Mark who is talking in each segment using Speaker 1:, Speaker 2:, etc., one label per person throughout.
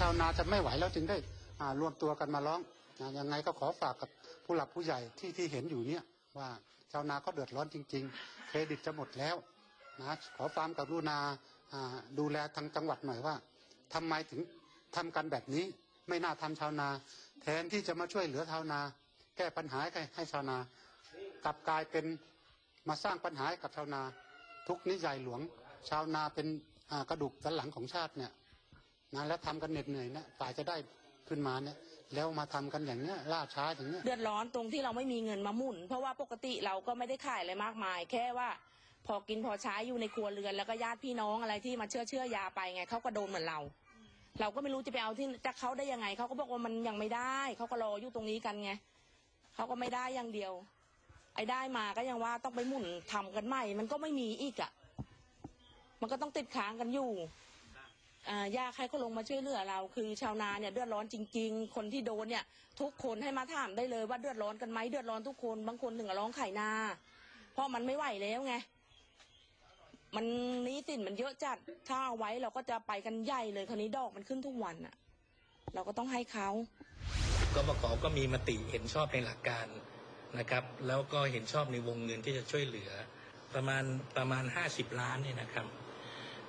Speaker 1: ชาวนาจะไม่ไหวแล้วจึงได้รวมตัวกันมาร้องนะยังไงก็ขอฝากกับผู้หลักผู้ใหญ่ที่ที่เห็นอยู่เนี่ยว่าชาวนาก็เดือดร้อนจริง ๆ เครดิตจะหมดแล้วนะขอความกรุณาอ่าดูแลทางจังหวัดหน่อยว่าทำไมถึงทำกันแบบนี้ไม่น่าทำชาวนา แทนที่จะมาช่วยเหลือชาวนา แก้ปัญหาให้ให้ชาวนากลับกลายเป็นมาสร้างปัญหาให้กับชาวนา ทุกนิยายหลวง ชาวนาเป็นกระดูกสันหลังของชาติเนี่ย นะแล้วทำกันเหน็ดเหนื่อยเนี่ยฝ่ายจะได้ขึ้นมาเนี่ยแล้วมาทำกันอย่างเนี้ยล่าช้าอย่างเนี้ย
Speaker 2: เดือดร้อนตรงที่เราไม่มีเงินมาหมุน เพราะว่าปกติเราก็ไม่ได้ขายอะไรมากมาย แค่ว่า พอกินพอใช้อยู่ในครัวเรือนแล้วก็ญาติพี่น้องอะไรที่มาเชื่อเชื่อยาไปไงเขาก็โดนเหมือนเรา เราก็ไม่รู้จะไปเอาที่จากเขาได้ยังไงเขาก็บอกว่ามันยังไม่ได้เขาก็รออยู่ตรงนี้กันไงเขาก็ไม่ได้อย่างเดียว ไอ้ได้มาก็ยังว่าต้องไปหมุนทำกันใหม่ มันก็ไม่มีอีกอะ มันก็ต้องติดค้างกันอยู่ ยากให้เขาลงมาช่วยเหลือเรา คือชาวนาเนี่ยเดือดร้อนจริง ๆ คนที่โดนเนี่ย ทุกคนให้มาถามได้เลยว่าเดือดร้อนกันไหมเดือดร้อนทุกคนบางคนถึงกับร้องไข่นาเพราะมันไม่ไหวแล้วไงมันนี้สินมันเยอะจัดถ้าเอาไว้เราก็จะไปกันใหญ่เลยคราวนี้ดอกมันขึ้นทุกวันอะเราก็ต้องให้เขา
Speaker 3: กบขก็มีมติเห็นชอบในหลักการนะครับ แล้วก็เห็นชอบในวงเงินที่จะช่วยเหลือ ประมาณประมาณ 50 ล้านเนี่ยนะครับ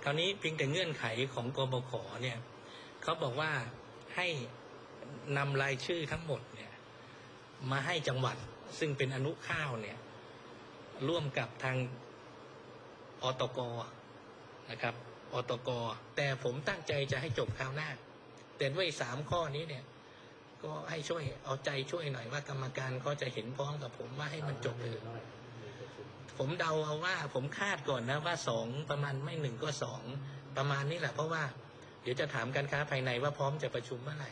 Speaker 3: ราวนี้เพียงแต่เงื่อนไขของกบขเนี่ยเขาบอกว่าให้นำรายชื่อทั้งหมดเนี่ย มาให้จังหวัดซึ่งเป็นอนุข้าวเนี่ย ร่วมกับทางอตกนะครับอตก แต่ผมตั้งใจจะให้จบคราวหน้า แต่ด้วยสามข้อนี้เนี่ย ก็ให้ช่วยเอาใจช่วยหน่อยว่ากรรมการเขาจะเห็นพ้องกับผมว่าให้มันจบเลย ผมเดาเอาว่า ผมคาดก่อนนะว่าสองประมาณไม่หนึ่งก็สองประมาณนี้แหละเพราะว่า เดี๋ยวจะถามการค้าภายในว่าพร้อมจะประชุมเมื่อไหร่